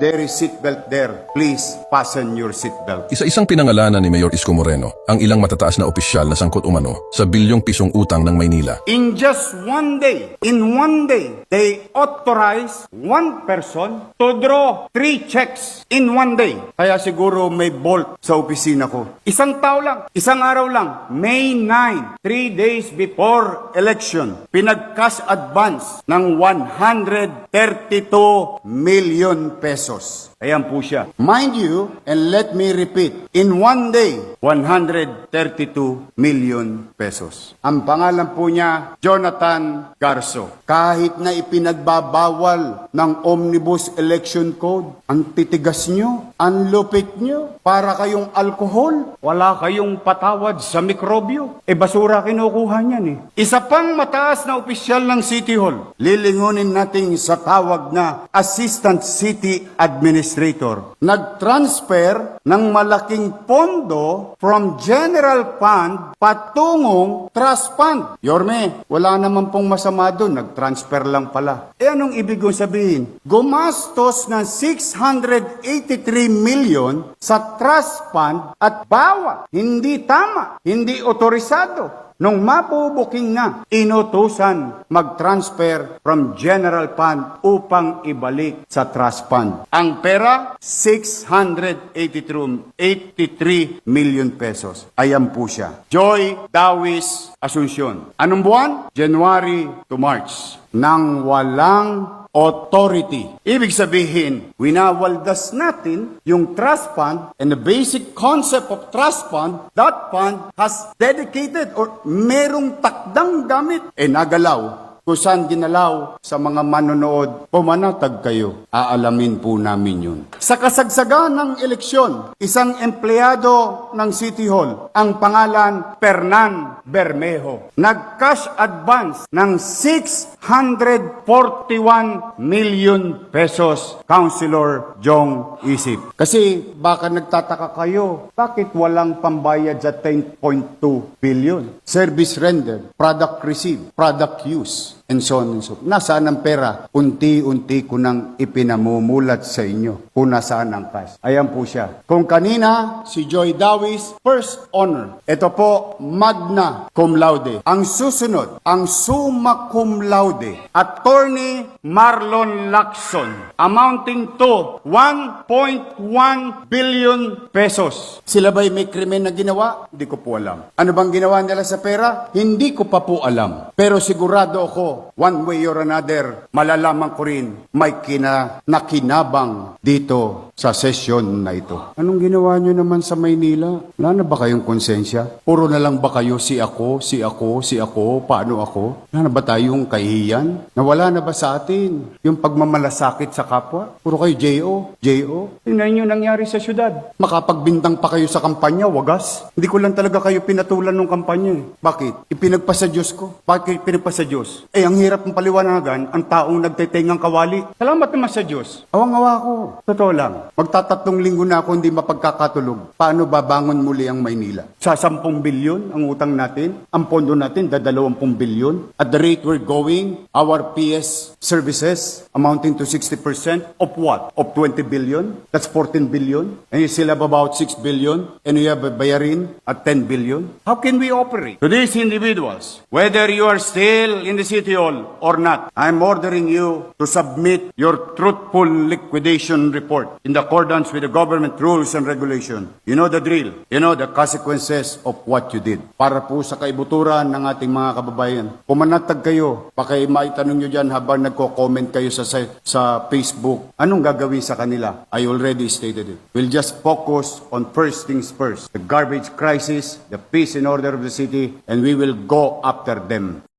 there is seatbelt there, please fasten your seatbelt. Isa-isang pinangalanan ni Mayor Isko Moreno ang ilang matataas na opisyal na sangkot umano sa bilyong pisong utang ng Maynila. In just one day, in one day, they authorize one person to draw three checks in one day. Kaya siguro may bolt sa opisina ko. Isang tao lang, isang araw lang, May 9, three days before election, pinag-cash advance ng 132 million pesos. versos. Ayan po siya. Mind you, and let me repeat, in one day, 132 million pesos. Ang pangalan po niya, Jonathan Garso. Kahit na ipinagbabawal ng Omnibus Election Code, ang titigas nyo, ang lupit nyo, para kayong alkohol, wala kayong patawad sa mikrobyo. E basura kinukuha niyan eh. Isa pang mataas na opisyal ng City Hall, lilingunin natin sa tawag na Assistant City Administrator. Nag-transfer ng malaking pondo from General Fund patungong Trust Fund. Yorme, wala naman pong masama doon. Nag-transfer lang pala. E anong ibig kong sabihin? Gumastos ng 683 million sa Trust Fund at bawa. Hindi tama. Hindi otorisado. Nung mapubuking na, inutusan mag-transfer from general fund upang ibalik sa trust fund. Ang pera, 683 83 million pesos. Ayan po siya. Joy Dawis Asuncion. Anong buwan? January to March. Nang walang authority. Ibig sabihin, winawaldas natin yung trust fund and the basic concept of trust fund, that fund has dedicated or merong takdang gamit. Eh nagalaw, kung saan ginalaw sa mga manonood, pumanatag kayo, aalamin po namin yun. Sa kasagsagan ng eleksyon, isang empleyado ng City Hall, ang pangalan Fernan Bermejo, nag-cash advance ng 641 million pesos, Councilor Jong Isip. Kasi baka nagtataka kayo, bakit walang pambayad sa 10.2 billion? Service rendered, product received, product use, and so on and so forth. Nasaan ang pera? Unti-unti ko nang ipinamumulat sa inyo kung nasaan ang cash. Ayan po siya. Kung kanina, si Joy Dawis, first honor. Ito po, magna cum laude. Ang susunod, ang summa cum laude. Attorney Marlon Lacson, amounting to 1.1 billion pesos. Sila ba'y may krimen na ginawa? Hindi ko po alam. Ano bang ginawa nila sa pera? Hindi ko pa po alam. Pero sigurado ako, one way or another, malalaman ko rin may kina, nakinabang dito sa sesyon na ito. Anong ginawa nyo naman sa Maynila? Wala na ba kayong konsensya? Puro na lang ba kayo si ako, si ako, si ako, paano ako? Wala na ba tayong kahihiyan? Nawala na ba sa atin yung pagmamalasakit sa kapwa? Puro kayo J.O., J.O. Tingnan nyo nangyari sa syudad. Makapagbintang pa kayo sa kampanya, wagas. Hindi ko lang talaga kayo pinatulan ng kampanya. eh. Bakit? Ipinagpa sa Diyos ko. Bakit pinagpa sa Diyos? Eh, ang hirap ng paliwanagan, ang taong nagtetengang kawali. Salamat naman sa Diyos. Awang-awa ko. Totoo lang. Magtatatlong linggo na ako hindi mapagkakatulog. Paano babangon muli ang Maynila? Sa 10 bilyon ang utang natin. Ang pondo natin, dadalawampung bilyon. At the rate we're going, our PS services amounting to 60% of what? Of 20 billion? That's 14 billion. And you still have about 6 billion. And you have a bayarin at 10 billion. How can we operate? To these individuals, whether you are still in the city hall or not, I'm ordering you to submit your truthful liquidation report in accordance with the government rules and regulation. You know the drill. You know the consequences of what you did. Para po sa kaibuturan ng ating mga kababayan. Pumanatag kayo. Pakay maitanong nyo dyan habang nagko-comment kayo sa, sa Facebook. Anong gagawin sa kanila? I already stated it. We'll just focus on first things first. The garbage crisis, the peace and order of the city, and we will go after them.